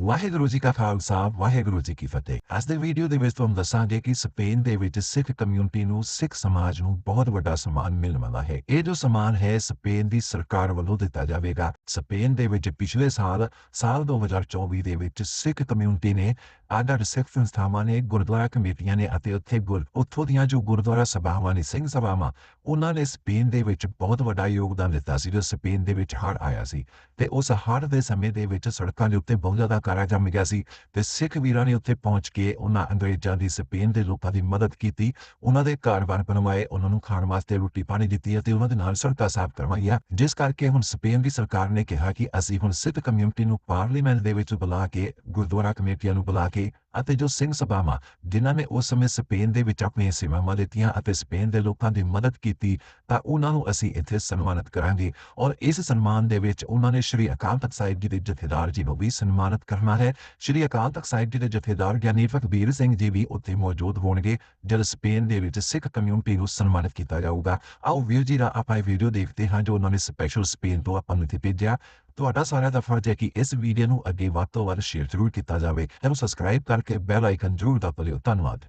ਵਾਹਿਗੁਰੂ ਜੀ ਕਾ ਖਾਲਸਾ, ਵਾਹਿਗੁਰੂ ਜੀ ਕੀ ਫਤਿਹ। ਅੱਜ ਦੇ ਵੀਡੀਓ ਦੇ ਵਿੱਚ ਤੁਹਾਨੂੰ ਦੱਸਾਂਗੇ ਕਿ ਸਪੇਨ ਦੇ ਵਿੱਚ ਸਿੱਖ ਕਮਿਊਨਿਟੀ ਨੂੰ, ਸਿੱਖ ਸਮਾਜ ਨੂੰ ਬਹੁਤ ਵੱਡਾ ਸਨਮਾਨ ਮਿਲਣ ਵਾਲਾ ਹੈ। ਇਹ ਜੋ ਸਨਮਾਨ ਹੈ, ਸਪੇਨ ਦੀ ਸਰਕਾਰ ਵੱਲੋਂ ਦਿੱਤਾ ਜਾਵੇਗਾ। ਸਪੇਨ ਦੇ ਵਿੱਚ ਪਿਛਲੇ ਸਾਲ ਸਾਲ 2024 ਦੇ ਵਿੱਚ ਸਿੱਖ ਕਮਿਊਨਿਟੀ ਨੇ ਆਦਰ ਸਿੱਖ ਸੰਸਥਾਵਾਂ ਨੇ, ਗੁਰਦੁਆਰਾ ਕਮੇਟੀਆਂ ਨੇ ਅਤੇ ਉੱਥੇ ਗੁਰ, ਉੱਥੋਂ ਦੀਆਂ ਜੋ ਗੁਰਦੁਆਰਾ ਸਭਾਵਾਂ ਨੇ, ਸਿੰਘ ਸਭਾਵਾਂ, ਉਹਨਾਂ ਨੇ ਸਪੇਨ ਦੇ ਵਿੱਚ ਬਹੁਤ ਵੱਡਾ ਯੋਗਦਾਨ ਦਿੱਤਾ ਸੀ, ਜੋ ਸਪੇਨ ਦੇ ਵਿੱਚ ਹੜ ਆਇਆ ਸੀ। ਤੇ ਉਸ ਹੜ ਦੇ ਸਮੇਂ ਦੇ ਵਿੱਚ ਸੜਕਾਂ ਦੇ ਉੱਤੇ ਬਹੁਤ ਜ਼ਿਆਦਾ ਕਾਰਾ ਜੰਮ ਗਿਆ ਸੀ ਤੇ ਸਿੱਖ ਵੀਰਾਂ ਨੇ ਉੱਥੇ ਪਹੁੰਚ ਕੇ ਉਹਨਾਂ ਅੰਗਰੇਜ਼ਾਂ ਦੀ ਸਪੇਨ ਦੇ ਲੋਕਾਂ ਦੀ ਮਦਦ ਕੀਤੀ, ਉਹਨਾਂ ਦੇ ਘਰ-ਬਾਰ ਬਣਵਾਏ, ਉਹਨਾਂ ਨੂੰ ਖਾਣ ਵਾਸਤੇ ਰੋਟੀ ਪਾਣੀ ਦਿੱਤੀ ਅਤੇ ਉਹਨਾਂ ਦੇ ਨਾਲ ਸੜਕਾਂ ਸਾਫ਼ ਕਰਵਾਈਆਂ, ਜਿਸ ਕਰਕੇ ਹੁਣ ਸਪੇਨ ਦੀ ਸਰਕਾਰ ਨੇ ਕਿਹਾ ਕਿ ਅਸੀਂ ਹੁਣ ਸਿੱਖ ਕਮਿਊਨਿਟੀ ਨੂੰ ਪਾਰਲੀਮੈਂਟ ਦੇ ਵਿੱਚ ਬੁਲਾ ਕੇ, ਗੁਰਦੁਆਰਾ ਕਮੇਟੀਆਂ ਨੂੰ ਬੁਲਾ ਕੇ ਅਤੇ ਜੋ ਸਿੰਘ ਸਭਾਵਾਂ, ਜਿਨ੍ਹਾਂ ਨੇ ਉਸ ਸਮੇਂ ਸਪੇਨ ਦੇ ਵਿੱਚ ਆਪਣੀਆਂ ਸੇਵਾਵਾਂ ਦਿੱਤੀਆਂ ਅਤੇ ਸਪੇਨ ਦੇ ਲੋਕਾਂ ਦੀ ਮਦਦ ਕੀਤੀ, ਤਾਂ ਉਹਨਾਂ ਨੂੰ ਅਸੀਂ ਇੱਥੇ ਸਨਮਾਨਿਤ ਕਰਾਂਗੇ। ਔਰ ਇਸ ਸਨਮਾਨ ਦੇ ਵਿੱਚ ਉਹਨਾਂ ਨੇ ਸ਼੍ਰੀ ਅਕਾਲ ਤਖਤ ਸਾਹਿਬ ਜੀ ਦੇ ਜਥੇਦਾਰ ਜੀ ਨੂੰ ਵੀ ਸਨਮਾਨਿਤ ਕਰਨਾ ਹੈ। ਸ਼੍ਰੀ ਅਕਾਲ ਤਖਤ ਸਾਹਿਬ ਜੀ ਦੇ ਜਥੇਦਾਰ ਗਿਆਨੀ ਫਕਬੀਰ ਸਿੰਘ ਜੀ ਵੀ ਉੱਥੇ ਮੌਜੂਦ ਹੋਣਗੇ, ਜਦ ਸਪੇਨ ਦੇ ਵਿੱਚ ਸਿੱਖ ਕਮਿਊਨਿਟੀ ਨੂੰ ਸਨਮਾਨਿਤ ਕੀਤਾ ਜਾਊਗਾ। ਆਓ ਵੀਰ ਜੀ ਦਾ ਆਪਾਂ ਇਹ ਵੀਡੀਓ ਦੇਖਦੇ ਹਾਂ ਜੋ ਉਹਨਾਂ ਨੇ ਸਪੈਸ਼ਲ ਸਪੇਨ ਤੋਂ ਆਪਾਂ ਨੂੰ ਇੱਥੇ ਭੇਜਿਆ। ਤੁਹਾਡਾ ਸਾਰਿਆਂ ਦਾ ਫਰਜ਼ ਹੈ ਕਿ ਇਸ ਵੀਡੀਓ ਨੂੰ ਅੱਗੇ ਵੱਧ ਤੋਂ ਵੱਧ ਸ਼ੇਅਰ ਜ਼ਰੂਰ ਕੀਤਾ ਜਾਵੇ। ਤੇ ਸਬਸਕ੍ਰਾਈਬ ਕਰਕੇ ਬੈਲ ਆਈਕਨ ਜ਼ਰੂਰ ਦਬਾ ਲਿਓ ਧੰਨਵਾਦ।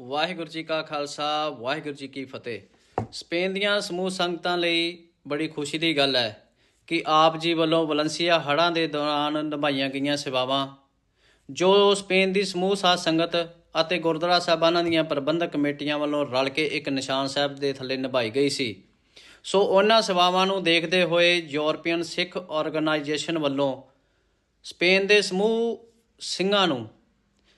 ਵਾਹਿਗੁਰੂ ਜੀ ਕਾ ਖਾਲਸਾ, ਵਾਹਿਗੁਰੂ ਜੀ ਕੀ ਫਤਿਹ। ਸਪੇਨ ਦੀਆਂ ਸਮੂਹ ਸੰਗਤਾਂ ਲਈ ਬੜੀ ਖੁਸ਼ੀ ਦੀ ਗੱਲ ਹੈ ਕਿ ਆਪ ਜੀ ਵੱਲੋਂ ਵਲੰਸੀਆ ਹੜ੍ਹਾਂ ਦੇ ਦੌਰਾਨ ਨਿਭਾਈਆਂ ਗਈਆਂ ਸੇਵਾਵਾਂ, ਜੋ ਸਪੇਨ ਦੀ ਸਮੂਹ ਸਾਧ ਸੰਗਤ ਅਤੇ ਗੁਰਦੁਆਰਾ ਸਾਹਿਬਾਨਾਂ ਦੀਆਂ ਪ੍ਰਬੰਧਕ ਕਮੇਟੀਆਂ ਵੱਲੋਂ ਰਲ ਕੇ ਇੱਕ ਨਿਸ਼ਾਨ ਸਾਹਿਬ ਦੇ ਥੱਲੇ ਨਿਭਾਈ ਗਈ ਸੀ। ਸੋ ਉਹਨਾਂ ਸੇਵਾਵਾਂ ਨੂੰ ਦੇਖਦੇ ਹੋਏ ਯੂਰਪੀਅਨ ਸਿੱਖ ਆਰਗੇਨਾਈਜੇਸ਼ਨ ਵੱਲੋਂ ਸਪੇਨ ਦੇ ਸਮੂਹ ਸਿੰਘਾਂ ਨੂੰ,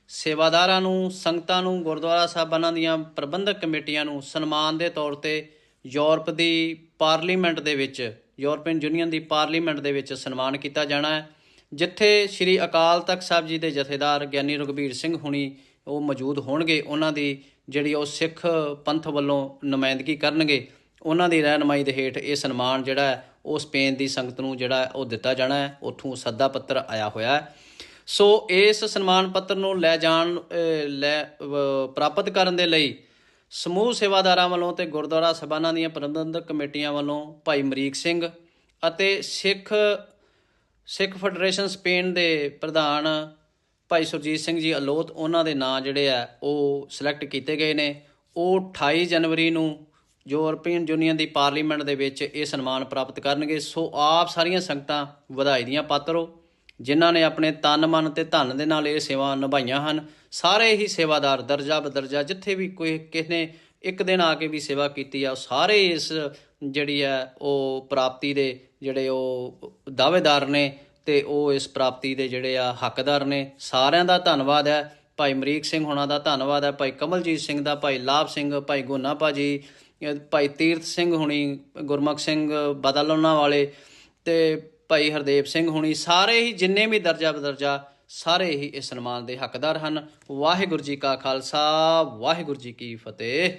ਸੇਵਾਦਾਰਾਂ ਨੂੰ, ਸੰਗਤਾਂ ਨੂੰ, ਗੁਰਦੁਆਰਾ ਸਾਹਿਬਾਨਾਂ ਦੀਆਂ ਪ੍ਰਬੰਧਕ ਕਮੇਟੀਆਂ ਨੂੰ ਸਨਮਾਨ ਦੇ ਤੌਰ ਤੇ ਯੂਰਪ ਦੀ ਪਾਰਲੀਮੈਂਟ ਦੇ ਵਿੱਚ, ਯੂਰਪੀਅਨ ਯੂਨੀਅਨ ਦੀ ਪਾਰਲੀਮੈਂਟ ਦੇ ਵਿੱਚ ਸਨਮਾਨ ਕੀਤਾ ਜਾਣਾ ਹੈ, ਜਿੱਥੇ ਸ੍ਰੀ ਅਕਾਲ ਤਖਤ ਸਾਹਿਬ ਜੀ ਦੇ ਜਥੇਦਾਰ ਗਿਆਨੀ ਰਘਬੀਰ ਸਿੰਘ ਹੁਣੀ ਉਹ ਮੌਜੂਦ ਹੋਣਗੇ, ਉਹਨਾਂ ਦੀ ਜਿਹੜੀ ਉਹ ਸਿੱਖ ਪੰਥ ਵੱਲੋਂ ਨੁਮਾਇੰਦਗੀ ਕਰਨਗੇ। ਉਹਨਾਂ ਦੀ ਰਹਿਨਮਾਈ ਦੇ ਹੇਠ ਇਹ ਸਨਮਾਨ ਜਿਹੜਾ ਉਹ ਸਪੇਨ ਦੀ ਸੰਗਤ ਨੂੰ ਜਿਹੜਾ ਉਹ ਦਿੱਤਾ ਜਾਣਾ ਹੈ। ਉੱਥੋਂ ਸੱਦਾ ਪੱਤਰ ਆਇਆ ਹੋਇਆ ਹੈ। ਸੋ ਇਸ ਸਨਮਾਨ ਪੱਤਰ ਨੂੰ ਲੈ ਜਾਣ ਲੈ ਪ੍ਰਾਪਤ ਕਰਨ ਦੇ ਲਈ ਸਮੂਹ ਸੇਵਾਦਾਰਾਂ ਵੱਲੋਂ ਤੇ ਗੁਰਦੁਆਰਾ ਸਭਾਨਾਂ ਦੀਆਂ ਪ੍ਰਬੰਧਕ ਕਮੇਟੀਆਂ ਵੱਲੋਂ ਭਾਈ ਮਰੀਕ ਸਿੰਘ ਅਤੇ ਸਿੱਖ ਸਿੱਖ ਫੈਡਰੇਸ਼ਨ ਸਪੇਨ ਦੇ ਪ੍ਰਧਾਨ ਭਾਈ ਸੁਰਜੀਤ ਸਿੰਘ ਜੀ ਅਲੋਤ, ਉਹਨਾਂ ਦੇ ਨਾਂ ਜਿਹੜੇ ਆ ਉਹ ਸਿਲੈਕਟ ਕੀਤੇ ਗਏ ਨੇ। ਉਹ 28 ਜਨਵਰੀ ਨੂੰ ਯੂਰਪੀਅਨ ਯੂਨੀਅਨ ਦੀ ਪਾਰਲੀਮੈਂਟ ਦੇ ਵਿੱਚ ਇਹ ਸਨਮਾਨ ਪ੍ਰਾਪਤ ਕਰਨਗੇ, ਸੋ ਆਪ ਸਾਰੀਆਂ ਸੰਗਤਾਂ ਵਧਾਈ ਦੀਆਂ ਪਾਤਰ ਹੋ ਜਿਨ੍ਹਾਂ ਨੇ ਆਪਣੇ ਤਨ, ਮਨ ਤੇ ਧਨ ਦੇ ਨਾਲ ਇਹ ਸੇਵਾ ਨਿਭਾਈਆਂ ਹਨ, ਸਾਰੇ ਹੀ ਸੇਵਾਦਾਰ ਦਰਜਾ ਬਦਰਜਾ ਜਿੱਥੇ ਵੀ ਕੋਈ ਕਿਸੇ ਨੇ ਇੱਕ ਦਿਨ ਆ ਕੇ ਵੀ ਸੇਵਾ ਕੀਤੀ ਆ, ਉਹ ਸਾਰੇ ਇਸ ਜਿਹੜੀ ਹੈ ਉਹ ਪ੍ਰਾਪਤੀ ਦੇ ਜਿਹੜੇ ਉਹ ਦਾਅਵੇਦਾਰ ਨੇ ਤੇ ਉਹ ਇਸ ਪ੍ਰਾਪਤੀ ਦੇ ਜਿਹੜੇ ਆ ਹੱਕਦਾਰ ਨੇ। ਸਾਰਿਆਂ ਦਾ ਧੰਨਵਾਦ ਹੈ। ਭਾਈ ਮਰੀਕ ਸਿੰਘ ਹੋਣਾ ਦਾ ਧੰਨਵਾਦ ਹੈ। ਭਾਈ ਕਮਲਜੀਤ ਸਿੰਘ ਦਾ, ਭਾਈ ਲਾਭ ਸਿੰਘ, ਭਾਈ ਗੋਨਾ ਭਾਜੀ ਅਹ ਭਾਈ ਤੀਰਥ ਸਿੰਘ ਹੁਣੀ, ਗੁਰਮੁਖ ਸਿੰਘ ਬਦਲੋਨਾ ਵਾਲੇ ਤੇ ਭਾਈ ਹਰਦੇਵ ਸਿੰਘ ਹੁਣੀ, ਸਾਰੇ ਹੀ ਜਿੰਨੇ ਵੀ ਦਰਜਾ ਬਦਰਜਾ, ਸਾਰੇ ਹੀ ਇਸ ਸਨਮਾਨ ਦੇ ਹੱਕਦਾਰ ਹਨ। ਵਾਹਿਗੁਰੂ ਜੀ ਕਾ ਖਾਲਸਾ, ਵਾਹਿਗੁਰੂ ਜੀ ਕੀ ਫਤਿਹ।